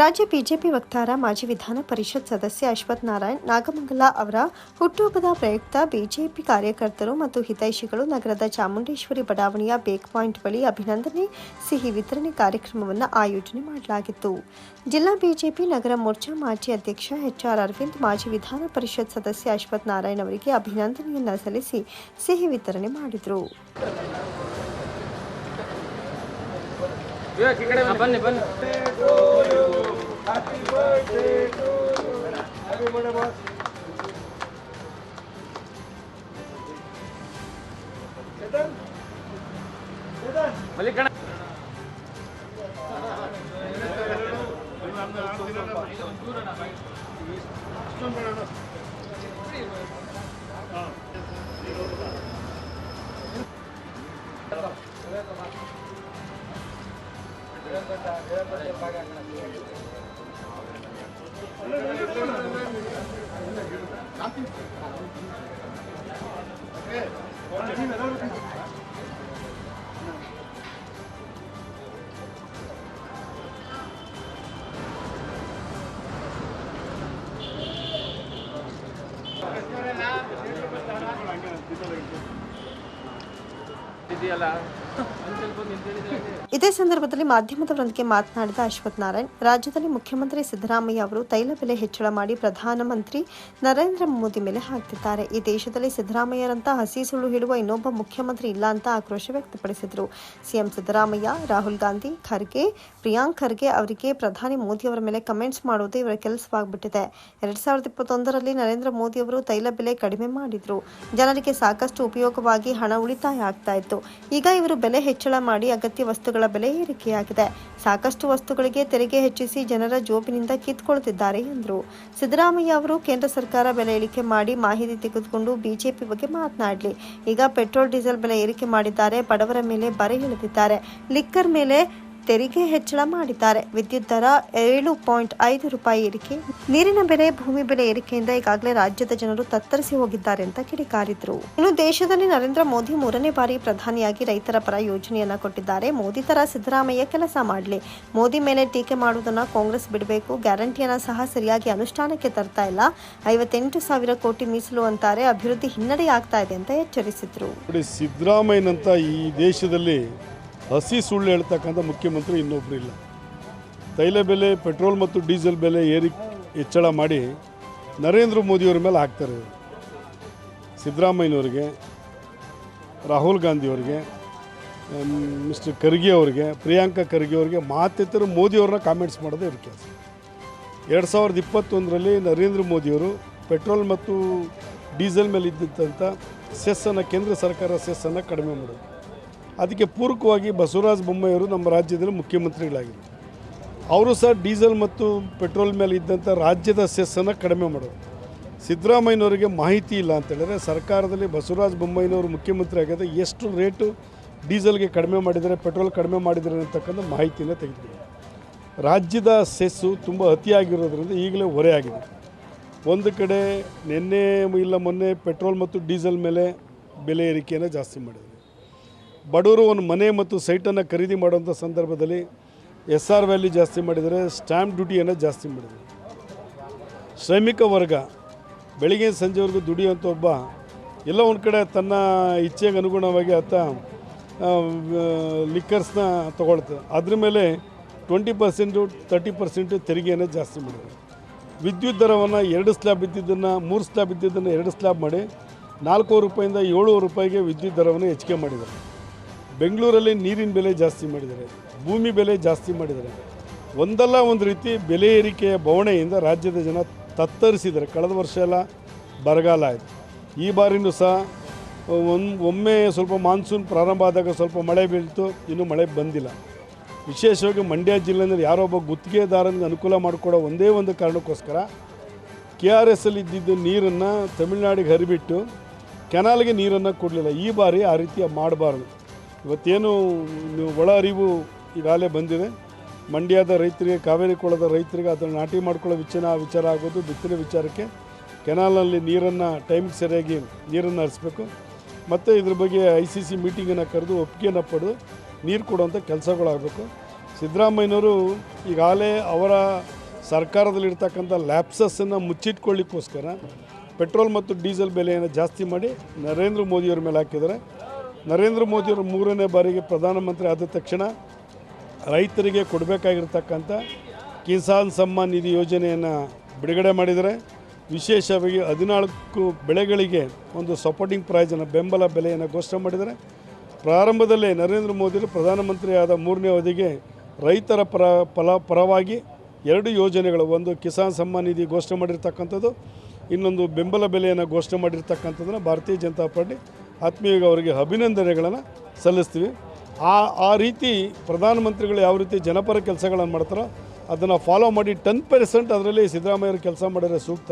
ರಾಜ್ಯ ಬಿಜೆಪಿ ವಕ್ತಾರ ಮಾಜಿ ವಿಧಾನ ಪರಿಷತ್ ಸದಸ್ಯ ಅಶ್ವಥ್ ನಾರಾಯಣ್ ನಾಗಮಂಗಲ ಅವರ ಹುಟ್ಟುಹಬ್ಬದ ಪ್ರಯುಕ್ತ ಬಿಜೆಪಿ ಕಾರ್ಯಕರ್ತರು ಮತ್ತು ಹಿತೈಷಿಗಳು ನಗರದ ಚಾಮುಂಡೇಶ್ವರಿ ಬಡಾವಣೆಯ ಬೇಕ್ ಪಾಯಿಂಟ್ ಬಳಿ ಅಭಿನಂದನೆ ಸಿಹಿ ವಿತರಣೆ ಕಾರ್ಯಕ್ರಮವನ್ನು ಆಯೋಜನೆ ಮಾಡಲಾಗಿತ್ತು. ಜಿಲ್ಲಾ ಬಿಜೆಪಿ ನಗರ ಮೋರ್ಚಾ ಮಾಜಿ ಅಧ್ಯಕ್ಷ ಎಚ್ಆರ್ ಅರವಿಂದ್ ಮಾಜಿ ವಿಧಾನ ಪರಿಷತ್ ಸದಸ್ಯ ಅಶ್ವಥ್ ನಾರಾಯಣ್ ಅವರಿಗೆ ಅಭಿನಂದನೆಯನ್ನ ಸಲ್ಲಿಸಿ ಸಿಹಿ ವಿತರಣೆ ಮಾಡಿದರು. Happy birthday to you. Malikana. Gracias. Gracias. ಇದೇ ಸಂದರ್ಭದಲ್ಲಿ ಮಾಧ್ಯಮದವರೊಂದಿಗೆ ಮಾತನಾಡಿದ ಅಶ್ವಥ್ ನಾರಾಯಣ್, ರಾಜ್ಯದಲ್ಲಿ ಮುಖ್ಯಮಂತ್ರಿ ಸಿದ್ದರಾಮಯ್ಯ ಅವರು ತೈಲ ಬೆಲೆ ಹೆಚ್ಚಳ ಮಾಡಿ ಪ್ರಧಾನಮಂತ್ರಿ ನರೇಂದ್ರ ಮೋದಿ ಮೇಲೆ ಹಾಕ್ತಿದ್ದಾರೆ. ಈ ದೇಶದಲ್ಲಿ ಸಿದ್ದರಾಮಯ್ಯರಂತ ಹಸಿ ಸುಳ್ಳು ಹೇಳುವ ಇನ್ನೊಬ್ಬ ಮುಖ್ಯಮಂತ್ರಿ ಇಲ್ಲ ಅಂತ ಆಕ್ರೋಶ ವ್ಯಕ್ತಪಡಿಸಿದರು. ಸಿಎಂ ಸಿದ್ದರಾಮಯ್ಯ, ರಾಹುಲ್ ಗಾಂಧಿ, ಖರ್ಗೆ, ಪ್ರಿಯಾಂಕ್ ಖರ್ಗೆ ಅವರಿಗೆ ಪ್ರಧಾನಿ ಮೋದಿ ಅವರ ಮೇಲೆ ಕಮೆಂಟ್ಸ್ ಮಾಡುವುದು ಇವರ ಕೆಲಸವಾಗ್ಬಿಟ್ಟಿದೆ. ಎರಡ್ ಸಾವಿರದ ಇಪ್ಪತ್ತೊಂದರಲ್ಲಿ ನರೇಂದ್ರ ಮೋದಿ ಅವರು ತೈಲ ಬೆಲೆ ಕಡಿಮೆ ಮಾಡಿದ್ರು. ಜನರಿಗೆ ಸಾಕಷ್ಟು ಉಪಯೋಗವಾಗಿ ಹಣ ಉಳಿತಾಯ ಆಗ್ತಾ ಇತ್ತು. ಈಗ ಇವರು ಬೆಲೆ ಹೆಚ್ಚಳ ಮಾಡಿ ಅಗತ್ಯ ವಸ್ತುಗಳ ಬೆಲೆ ಏರಿಕೆಯಾಗಿದೆ. ಸಾಕಷ್ಟು ವಸ್ತುಗಳಿಗೆ ತೆರಿಗೆ ಹೆಚ್ಚಿಸಿ ಜನರ ಜೋಬಿನಿಂದ ಕಿತ್ಕೊಳ್ತಿದ್ದಾರೆ ಎಂದರು. ಸಿದ್ದರಾಮಯ್ಯ ಅವರು ಕೇಂದ್ರ ಸರ್ಕಾರ ಬೆಲೆ ಇಳಿಕೆ ಮಾಡಿ ಮಾಹಿತಿ ತೆಗೆದುಕೊಂಡು ಬಿಜೆಪಿ ಬಗ್ಗೆ ಮಾತನಾಡಲಿ. ಈಗ ಪೆಟ್ರೋಲ್ ಡೀಸೆಲ್ ಬೆಲೆ ಏರಿಕೆ ಮಾಡಿದ್ದಾರೆ. ಬಡವರ ಮೇಲೆ ಬರೆ ಇಳಿದಿದ್ದಾರೆ ಲಿಕ್ಕರ್ ಮೇಲೆ ತೆರಿಗೆ ಹೆಚ್ಚಳ ಮಾಡಿದ್ದಾರೆ. ವಿದ್ಯುತ್ ದರ ಏಳು ಪಾಯಿಂಟ್ ಐದು ರೂಪಾಯಿ ಏರಿಕೆ. ನೀರಿನ ಬೆಲೆ, ಭೂಮಿ ಬೆಲೆ ಏರಿಕೆಯಿಂದ ಈಗಾಗಲೇ ರಾಜ್ಯದ ಜನರು ತತ್ತರಿಸಿ ಹೋಗಿದ್ದಾರೆ ಅಂತ ಕಿಡಿಕಾರಿದ್ರು. ಇನ್ನು ದೇಶದಲ್ಲಿ ನರೇಂದ್ರ ಮೋದಿ ಮೂರನೇ ಬಾರಿ ಪ್ರಧಾನಿಯಾಗಿ ರೈತರ ಪರ ಯೋಜನೆಯನ್ನ ಕೊಟ್ಟಿದ್ದಾರೆ. ಮೋದಿ ತರ ಸಿದ್ದರಾಮಯ್ಯ ಕೆಲಸ ಮಾಡಲಿ. ಮೋದಿ ಮೇಲೆ ಟೀಕೆ ಮಾಡುವುದನ್ನ ಕಾಂಗ್ರೆಸ್ ಬಿಡಬೇಕು. ಗ್ಯಾರಂಟಿಯನ್ನ ಸಹ ಸರಿಯಾಗಿ ಅನುಷ್ಠಾನಕ್ಕೆ ತರ್ತಾ ಇಲ್ಲ. ಐವತ್ತೆಂಟು ಸಾವಿರ ಕೋಟಿ ಮೀಸಲು ಅಂತಾರೆ. ಅಭಿವೃದ್ಧಿ ಹಿನ್ನಡೆ ಆಗ್ತಾ ಇದೆ ಅಂತ ಎಚ್ಚರಿಸಿದ್ರು. ಸಿದ್ದರಾಮಯ್ಯನಂತ ಈ ದೇಶದಲ್ಲಿ ಹಸಿ ಸುಳ್ಳು ಹೇಳ್ತಕ್ಕಂಥ ಮುಖ್ಯಮಂತ್ರಿ ಇನ್ನೊಬ್ಬರು ಇಲ್ಲ. ತೈಲ ಬೆಲೆ, ಪೆಟ್ರೋಲ್ ಮತ್ತು ಡೀಸೆಲ್ ಬೆಲೆ ಏರಿ ಹೆಚ್ಚಳ ಮಾಡಿ ನರೇಂದ್ರ ಮೋದಿಯವ್ರ ಮೇಲೆ ಹಾಕ್ತಾರೆ. ಸಿದ್ದರಾಮಯ್ಯನವ್ರಿಗೆ, ರಾಹುಲ್ ಗಾಂಧಿಯವ್ರಿಗೆ ಮಿಸ್ಟರ್ ಖರ್ಗೆ ಅವ್ರಿಗೆ, ಪ್ರಿಯಾಂಕಾ ಖರ್ಗೆ ಅವ್ರಿಗೆ ಮಾತಿದ್ದರೂ ಮೋದಿಯವ್ರನ್ನ ಕಾಮೆಂಟ್ಸ್ ಮಾಡೋದೇ ಇವ್ರ ಕೆಲಸ. ಎರಡು ಸಾವಿರದ ಇಪ್ಪತ್ತೊಂದರಲ್ಲಿ ನರೇಂದ್ರ ಮೋದಿಯವರು ಪೆಟ್ರೋಲ್ ಮತ್ತು ಡೀಸೆಲ್ ಮೇಲೆ ಇದ್ದಂಥ ಸೆಸ್ಸನ್ನು ಕೇಂದ್ರ ಸರ್ಕಾರ ಸೆಸ್ಸನ್ನು ಕಡಿಮೆ ಮಾಡೋದು. ಅದಕ್ಕೆ ಪೂರಕವಾಗಿ ಬಸವರಾಜ ಬೊಮ್ಮಾಯಿಯವರು ನಮ್ಮ ರಾಜ್ಯದಲ್ಲಿ ಮುಖ್ಯಮಂತ್ರಿಗಳಾಗಿದ್ದರು. ಅವರು ಸಹ ಡೀಸೆಲ್ ಮತ್ತು ಪೆಟ್ರೋಲ್ ಮೇಲೆ ಇದ್ದಂಥ ರಾಜ್ಯದ ಸೆಸ್ಸನ್ನು ಕಡಿಮೆ ಮಾಡೋದು ಸಿದ್ದರಾಮಯ್ಯನವರಿಗೆ ಮಾಹಿತಿ ಇಲ್ಲ ಅಂತೇಳಿದರೆ ಸರ್ಕಾರದಲ್ಲಿ ಬಸವರಾಜ ಬೊಮ್ಮಾಯಿನವರು ಮುಖ್ಯಮಂತ್ರಿ ಆಗಿದೆ ಎಷ್ಟು ರೇಟು ಡೀಸೆಲ್ಗೆ ಕಡಿಮೆ ಮಾಡಿದರೆ ಪೆಟ್ರೋಲ್ ಕಡಿಮೆ ಮಾಡಿದರೆ ಅಂತಕ್ಕಂಥ ಮಾಹಿತಿನ ತೆಗೆದಿದ್ದೀವಿ ರಾಜ್ಯದ ಸೆಸ್ಸು ತುಂಬ ಅತಿಯಾಗಿರೋದ್ರಿಂದ ಈಗಲೇ ಹೊರೆ ಆಗಿದೆ. ಒಂದು ಕಡೆ ನಿನ್ನೆ ಇಲ್ಲ ಮೊನ್ನೆ ಪೆಟ್ರೋಲ್ ಮತ್ತು ಡೀಸೆಲ್ ಮೇಲೆ ಬೆಲೆ ಏರಿಕೆಯನ್ನು ಜಾಸ್ತಿ ಮಾಡಿದ್ದಾರೆ. ಬಡವರು ಒಂದು ಮನೆ ಮತ್ತು ಸೈಟನ್ನು ಖರೀದಿ ಮಾಡುವಂಥ ಸಂದರ್ಭದಲ್ಲಿ ಎಸ್ ಆರ್ ವ್ಯಾಲ್ಯೂ ಜಾಸ್ತಿ ಮಾಡಿದರೆ ಸ್ಟ್ಯಾಂಪ್ ಡ್ಯೂಟಿಯನ್ನು ಜಾಸ್ತಿ ಮಾಡಿದರು. ಶ್ರಮಿಕ ವರ್ಗ, ಬೆಳಿಗ್ಗೆ ಸಂಜೆವರೆಗೂ ದುಡಿಯುವಂಥ ಒಬ್ಬ, ಎಲ್ಲ ಒಂದು ಕಡೆ ತನ್ನ ಇಚ್ಛೆಗೆ ಅನುಗುಣವಾಗಿ ಆತ ಲಿಕ್ಕರ್ಸ್ನ ತೊಗೊಳ್ತದೆ ಅದ್ರ ಮೇಲೆ ಟ್ವೆಂಟಿ ಪರ್ಸೆಂಟು ತರ್ಟಿ ಪರ್ಸೆಂಟು ತೆರಿಗೆಯನ್ನು ಜಾಸ್ತಿ ಮಾಡಿದರು. ವಿದ್ಯುತ್ ದರವನ್ನು ಎರಡು ಸ್ಲ್ಯಾಬ್ ಇದ್ದಿದ್ದನ್ನು, ಮೂರು ಸ್ಲ್ಯಾಬ್ ಇದ್ದಿದ್ದನ್ನು ಎರಡು ಸ್ಲ್ಯಾಬ್ ಮಾಡಿ ನಾಲ್ಕೂವರೆ ರೂಪಾಯಿಂದ ಏಳುವರೆ ರೂಪಾಯಿಗೆ ವಿದ್ಯುತ್ ದರವನ್ನು ಹೆಚ್ಚಿಗೆ ಮಾಡಿದ್ದಾರೆ ಬೆಂಗಳೂರಲ್ಲಿ ನೀರಿನ ಬೆಲೆ ಜಾಸ್ತಿ ಮಾಡಿದ್ದಾರೆ, ಭೂಮಿ ಬೆಲೆ ಜಾಸ್ತಿ ಮಾಡಿದ್ದಾರೆ. ಒಂದಲ್ಲ ಒಂದು ರೀತಿ ಬೆಲೆ ಏರಿಕೆಯ ಬವಣೆಯಿಂದ ರಾಜ್ಯದ ಜನ ತತ್ತರಿಸಿದ್ದಾರೆ. ಕಳೆದ ವರ್ಷ ಎಲ್ಲ ಬರಗಾಲ ಆಯಿತು. ಈ ಬಾರಿನೂ ಸಹ ಒಂದು ಒಮ್ಮೆ ಸ್ವಲ್ಪ ಮಾನ್ಸೂನ್ ಪ್ರಾರಂಭ ಆದಾಗ ಸ್ವಲ್ಪ ಮಳೆ ಬೀಳ್ತು, ಇನ್ನೂ ಮಳೆ ಬಂದಿಲ್ಲ. ವಿಶೇಷವಾಗಿ ಮಂಡ್ಯ ಜಿಲ್ಲೆಯಲ್ಲಿ ಯಾರೊಬ್ಬ ಗುತ್ತಿಗೆದಾರನಿಗೆ ಅನುಕೂಲ ಮಾಡಿಕೊಡೋ ಒಂದೇ ಒಂದು ಕಾರಣಕ್ಕೋಸ್ಕರ ಕೆ ಆರ್ ಎಸ್ ಅಲ್ಲಿ ಇದ್ದಿದ್ದು ನೀರನ್ನು ತಮಿಳುನಾಡಿಗೆ ಹರಿಬಿಟ್ಟು ಕೆನಾಲ್ಗೆ ನೀರನ್ನು ಕೊಡಲಿಲ್ಲ. ಈ ಬಾರಿ ಆ ರೀತಿ ಮಾಡಬಾರ್ದು. ಇವತ್ತೇನು ಒಳ ಅರಿವು ಈಗಾಗಲೇ ಬಂದಿದೆ. ಮಂಡ್ಯದ ರೈತರಿಗೆ, ಕಾವೇರಿ ಕೊಳದ ರೈತರಿಗೆ ಅದನ್ನು ನಾಟಿ ಮಾಡ್ಕೊಳ್ಳೋ ವಿಚಾರ ವಿಚಾರ ಆಗೋದು ಬಿತ್ತನೆ ವಿಚಾರಕ್ಕೆ ಕೆನಾಲ್ನಲ್ಲಿ ನೀರನ್ನು, ಟೈಮ್ಗೆ ಸರಿಯಾಗಿ ನೀರನ್ನು ಹರಿಸ್ಬೇಕು. ಮತ್ತು ಇದ್ರ ಬಗ್ಗೆ ಐ ಸಿ ಸಿ ಮೀಟಿಂಗನ್ನು ಕರೆದು ಒಪ್ಪಿಗೆಯನ್ನು ಪಡೆದು ನೀರು ಕೊಡುವಂಥ ಕೆಲಸಗಳಾಗಬೇಕು. ಸಿದ್ದರಾಮಯ್ಯನವರು ಈಗಾಗಲೇ ಅವರ ಸರ್ಕಾರದಲ್ಲಿರ್ತಕ್ಕಂಥ ಲ್ಯಾಪ್ಸಸ್ಸನ್ನು ಮುಚ್ಚಿಟ್ಕೊಳ್ಳಿಕ್ಕೋಸ್ಕರ ಪೆಟ್ರೋಲ್ ಮತ್ತು ಡೀಸೆಲ್ ಬೆಲೆಯನ್ನು ಜಾಸ್ತಿ ಮಾಡಿ ನರೇಂದ್ರ ಮೋದಿಯವ್ರ ಮೇಲೆ ಹಾಕಿದ್ದಾರೆ. ನರೇಂದ್ರ ಮೋದಿಯವರು ಮೂರನೇ ಬಾರಿಗೆ ಪ್ರಧಾನಮಂತ್ರಿ ಆದ ತಕ್ಷಣ ರೈತರಿಗೆ ಕೊಡಬೇಕಾಗಿರ್ತಕ್ಕಂಥ ಕಿಸಾನ್ ಸಮ್ಮಾನ್ ನಿಧಿ ಯೋಜನೆಯನ್ನು ಬಿಡುಗಡೆ ಮಾಡಿದರೆ ವಿಶೇಷವಾಗಿ ಹದಿನಾಲ್ಕು ಬೆಳೆಗಳಿಗೆ ಒಂದು ಸಪೋರ್ಟಿಂಗ್ ಪ್ರೈಸನ್ನು ಬೆಂಬಲ ಬೆಲೆಯನ್ನು ಘೋಷಣೆ ಮಾಡಿದರೆ ಪ್ರಾರಂಭದಲ್ಲೇ ನರೇಂದ್ರ ಮೋದಿಯವರು ಪ್ರಧಾನಮಂತ್ರಿ ಆದ ಮೂರನೇ ಅವಧಿಗೆ ರೈತರ ಪರ, ಫಲ, ಪರವಾಗಿ ಎರಡು ಯೋಜನೆಗಳು, ಒಂದು ಕಿಸಾನ್ ಸಮ್ಮಾನ್ ನಿಧಿ ಘೋಷಣೆ ಮಾಡಿರ್ತಕ್ಕಂಥದ್ದು, ಇನ್ನೊಂದು ಬೆಂಬಲ ಬೆಲೆಯನ್ನು ಘೋಷಣೆ ಮಾಡಿರ್ತಕ್ಕಂಥದ್ದನ್ನು ಭಾರತೀಯ ಜನತಾ ಪಾರ್ಟಿ ಆತ್ಮೀಯವಾಗಿ ಅವರಿಗೆ ಅಭಿನಂದನೆಗಳನ್ನು ಸಲ್ಲಿಸ್ತೀವಿ. ಆ ಆ ರೀತಿ ಪ್ರಧಾನಮಂತ್ರಿಗಳು ಯಾವ ರೀತಿ ಜನಪರ ಕೆಲಸಗಳನ್ನು ಮಾಡ್ತಾರೋ ಅದನ್ನು ಫಾಲೋ ಮಾಡಿ ಟೆನ್ ಪರ್ಸೆಂಟ್ ಅದರಲ್ಲಿ ಸಿದ್ದರಾಮಯ್ಯವರು ಕೆಲಸ ಮಾಡಿದರೆ ಸೂಕ್ತ.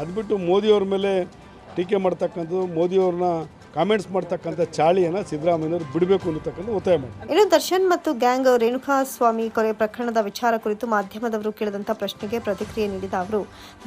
ಅದು ಬಿಟ್ಟು ಮೋದಿಯವ್ರ ಮೇಲೆ ಟೀಕೆ ಮಾಡ್ತಕ್ಕಂಥದ್ದು, ಮೋದಿಯವ್ರನ್ನ ಕಾಮೆಂಟ್ಸ್ ಮಾಡ್ತಕ್ಕಂಥ ಚಾಳಿಯನ್ನು ಸಿದ್ದರಾಮಯ್ಯವರು ಬಿಡಬೇಕು ಅನ್ನತಕ್ಕಂಥ ಒತ್ತಾಯ ಮಾಡಿ. ಇನ್ನು ದರ್ಶನ್ ಮತ್ತು ಗ್ಯಾಂಗ್ ರೇಣುಕಾಸ್ವಾಮಿ ಕೊಲೆ ಪ್ರಕರಣದ ವಿಚಾರ ಕುರಿತು ಮಾಧ್ಯಮದವರು ಕೇಳಿದಂಥ ಪ್ರಶ್ನೆಗೆ ಪ್ರತಿಕ್ರಿಯೆ ನೀಡಿದ ಅವರು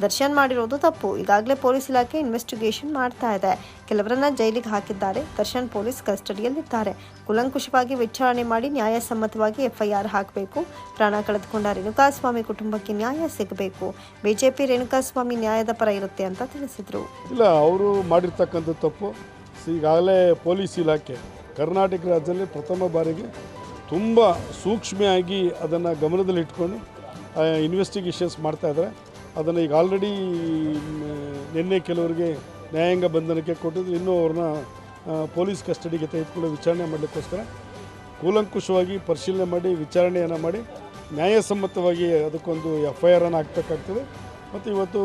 ದರ್ಶನ್ ಮಾಡಿರೋದು ತಪ್ಪು. ಈಗಾಗಲೇ ಪೊಲೀಸ್ ಇಲಾಖೆ ಇನ್ವೆಸ್ಟಿಗೇಷನ್ ಮಾಡ್ತಾ ಇದೆ. ಕೆಲವರನ್ನ ಜೈಲಿಗೆ ಹಾಕಿದ್ದಾರೆ. ದರ್ಶನ್ ಪೊಲೀಸ್ ಕಸ್ಟಡಿಯಲ್ಲಿದ್ದಾರೆ. ಕುಲಂಕುಷವಾಗಿ ವಿಚಾರಣೆ ಮಾಡಿ ನ್ಯಾಯಸಮ್ಮತವಾಗಿ ಎಫ್ಐಆರ್ ಹಾಕಬೇಕು. ಪ್ರಾಣ ಕಳೆದುಕೊಂಡ ರೇಣುಕಾಸ್ವಾಮಿ ಕುಟುಂಬಕ್ಕೆ ನ್ಯಾಯ ಸಿಗಬೇಕು. ಬಿಜೆಪಿ ರೇಣುಕಾಸ್ವಾಮಿ ನ್ಯಾಯದ ಪರ ಇರುತ್ತೆ ಅಂತ ತಿಳಿಸಿದರು. ಇಲ್ಲ ಅವರು ಮಾಡಿರ್ತಕ್ಕಂಥ ತಪ್ಪು. ಈಗಾಗಲೇ ಪೊಲೀಸ್ ಇಲಾಖೆ ಕರ್ನಾಟಕ ರಾಜ್ಯದಲ್ಲಿ ಪ್ರಥಮ ಬಾರಿಗೆ ತುಂಬ ಸೂಕ್ಷ್ಮೆಯಾಗಿ ಅದನ್ನು ಗಮನದಲ್ಲಿಟ್ಕೊಂಡು ಇನ್ವೆಸ್ಟಿಗೇಷನ್ಸ್ ಮಾಡ್ತಾಯಿದ್ದಾರೆ ಅದನ್ನು ಈಗ ಆಲ್ರೆಡಿ ನಿನ್ನೆ ಕೆಲವರಿಗೆ ನ್ಯಾಯಾಂಗ ಬಂಧನಕ್ಕೆ ಕೊಟ್ಟಿದ್ದು ಇನ್ನೂ ಅವ್ರನ್ನ ಪೊಲೀಸ್ ಕಸ್ಟಡಿಗೆ ತೆಗೆದುಕೊಂಡು ವಿಚಾರಣೆ ಮಾಡಲಿಕ್ಕೋಸ್ಕರ ಕೂಲಂಕುಷವಾಗಿ ಪರಿಶೀಲನೆ ಮಾಡಿ, ವಿಚಾರಣೆಯನ್ನು ಮಾಡಿ, ನ್ಯಾಯಸಮ್ಮತವಾಗಿ ಅದಕ್ಕೊಂದು ಎಫ್ ಐ ಆರನ್ನು ಹಾಕಬೇಕಾಗ್ತದೆ. ಮತ್ತು ಇವತ್ತು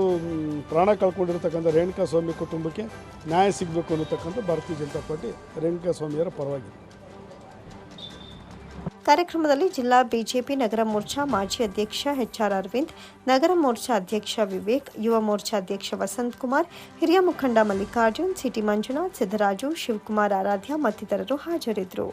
ಪ್ರಾಣ ಕಳ್ಕೊಂಡಿರ್ತಕ್ಕಂಥ ರೇಣುಕಾ ಸ್ವಾಮಿ ಕುಟುಂಬಕ್ಕೆ ನ್ಯಾಯ ಸಿಗಬೇಕು ಅನ್ನತಕ್ಕಂಥ ಭಾರತೀಯ ಜನತಾ ಪಾರ್ಟಿ ರೇಣುಕಾ ಸ್ವಾಮಿಯವರ ಪರವಾಗಿ. ಕಾರ್ಯಕ್ರಮದಲ್ಲಿ ಜಿಲ್ಲಾ ಬಿಜೆಪಿ ನಗರ ಮೋರ್ಚಾ ಮಾಜಿ ಅಧ್ಯಕ್ಷ ಎಚ್ಆರ್ ಅರವಿಂದ್, ನಗರ ಮೋರ್ಚಾ ಅಧ್ಯಕ್ಷ ವಿವೇಕ್, ಯುವ ಮೋರ್ಚಾ ಅಧ್ಯಕ್ಷ ವಸಂತ್ ಕುಮಾರ್, ಹಿರಿಯ ಮುಖಂಡ ಮಲ್ಲಿಕಾರ್ಜುನ್, ಸಿಟಿ ಮಂಜುನಾಥ್, ಸಿದ್ದರಾಜು, ಶಿವಕುಮಾರ್ ಆರಾಧ್ಯ ಮತ್ತಿತರರು ಹಾಜರಿದ್ದರು.